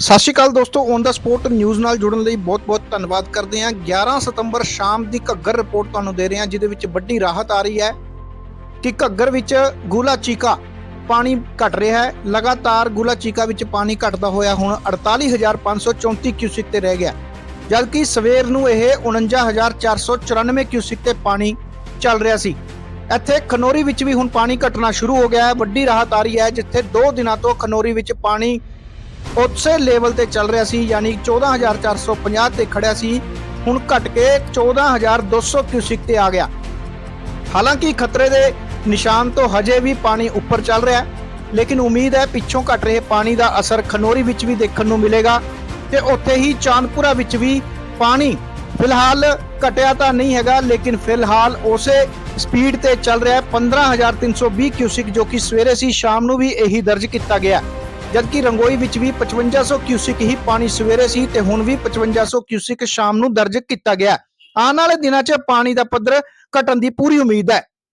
ਸਤਿ ਸ਼੍ਰੀ ਅਕਾਲ ਦੋਸਤੋ on the support news ਨਾਲ ਜੁੜਨ ਲਈ ਬਹੁਤ-ਬਹੁਤ ਧੰਨਵਾਦ ਕਰਦੇ ਹਾਂ। 11 ਸਤੰਬਰ ਸ਼ਾਮ ਦੀ ਘੱਗਰ ਰਿਪੋਰਟ ਤੁਹਾਨੂੰ ਦੇ ਰਹੇ ਹਾਂ, ਜਿਹਦੇ ਵਿੱਚ ਵੱਡੀ ਰਾਹਤ ਆ ਰਹੀ ਹੈ ਕਿ ਘੱਗਰ ਵਿੱਚ ਗੂਲਾ ਚੀਕਾ ਪਾਣੀ ਘਟ ਰਿਹਾ ਹੈ। ਲਗਾਤਾਰ ਗੂਲਾ ਚੀਕਾ ਵਿੱਚ ਪਾਣੀ ਘਟਦਾ ਹੋਇਆ ਹੁਣ 48534 ਕਿਊਸਿਕ ਤੇ ਰਹਿ ਗਿਆ। ਜਦਕਿ ਸਵੇਰ ਨੂੰ ਇਹ 49494 ਕਿਊਸਿਕ ਤੇ ਪਾਣੀ ਚੱਲ ਰਿਹਾ ਸੀ। ਇੱਥੇ ਖਨੋਰੀ ਵਿੱਚ ਵੀ ਹੁਣ ਪਾਣੀ ਘਟਣਾ ਸ਼ੁਰੂ ਹੋ ਗਿਆ ਹੈ। ਵੱਡੀ ਰਾਹਤ ਆ ਰਹੀ ਹੈ, ਜਿੱਥੇ 2 ਦਿਨਾਂ ਤੋਂ ਖਨੋਰੀ ਵਿੱਚ ਪਾਣੀ ਉਸੇ ਲੈਵਲ ਤੇ ਚੱਲ ਰਿਹਾ ਸੀ, ਯਾਨੀ 14450 ਤੇ ਖੜਿਆ ਸੀ। ਹੁਣ ਘਟ ਕੇ 14200 ਕਿਊਸਿਕ ਤੇ ਆ ਗਿਆ। ਹਾਲਾਂਕਿ ਖਤਰੇ ਦੇ ਨਿਸ਼ਾਨ ਤੋਂ ਹਜੇ ਵੀ ਪਾਣੀ ਉੱਪਰ ਚੱਲ ਰਿਹਾ ਹੈ, ਲੇਕਿਨ ਉਮੀਦ ਹੈ ਪਿੱਛੋਂ ਘਟ ਰਹੇ ਪਾਣੀ ਦਾ ਅਸਰ ਖਨੋਰੀ ਵਿੱਚ ਵੀ ਦੇਖਣ ਨੂੰ ਮਿਲੇਗਾ ਤੇ ਉੱਥੇ ਹੀ ਚਾਂਦਪੁਰਾ ਵਿੱਚ ਵੀ ਪਾਣੀ ਫਿਲਹਾਲ ਘਟਿਆ ਤਾਂ ਨਹੀਂ ਹੈਗਾ, ਲੇਕਿਨ ਫਿਲਹਾਲ ਉਸੇ ਸਪੀਡ ਤੇ ਚੱਲ ਰਿਹਾ ਹੈ। 15320 ਕਿਊਸਿਕ ਜੋ ਕਿ ਸਵੇਰੇ ਸੀ, ਸ਼ਾਮ ਨੂੰ ਵੀ ਇਹੀ ਦਰਜ ਕੀਤਾ ਗਿਆ ਜਦਕਿ ਰੰਗੋਈ ਵਿੱਚ ਵੀ 5500 ਕਿਊਸਿਕ ਹੀ ਪਾਣੀ ਸਵੇਰੇ ਸੀ ਤੇ ਹੁਣ ਵੀ 5500 ਕਿਊਸਿਕ ਸ਼ਾਮ ਨੂੰ ਦਰਜ ਕੀਤਾ ਗਿਆ। ਆਉਣ ਵਾਲੇ ਦਿਨਾਂ 'ਚ ਪਾਣੀ ਦਾ ਪੱਧਰ ਘਟਣ ਦੀ ਪੂਰੀ ਉਮੀਦ ਹੈ।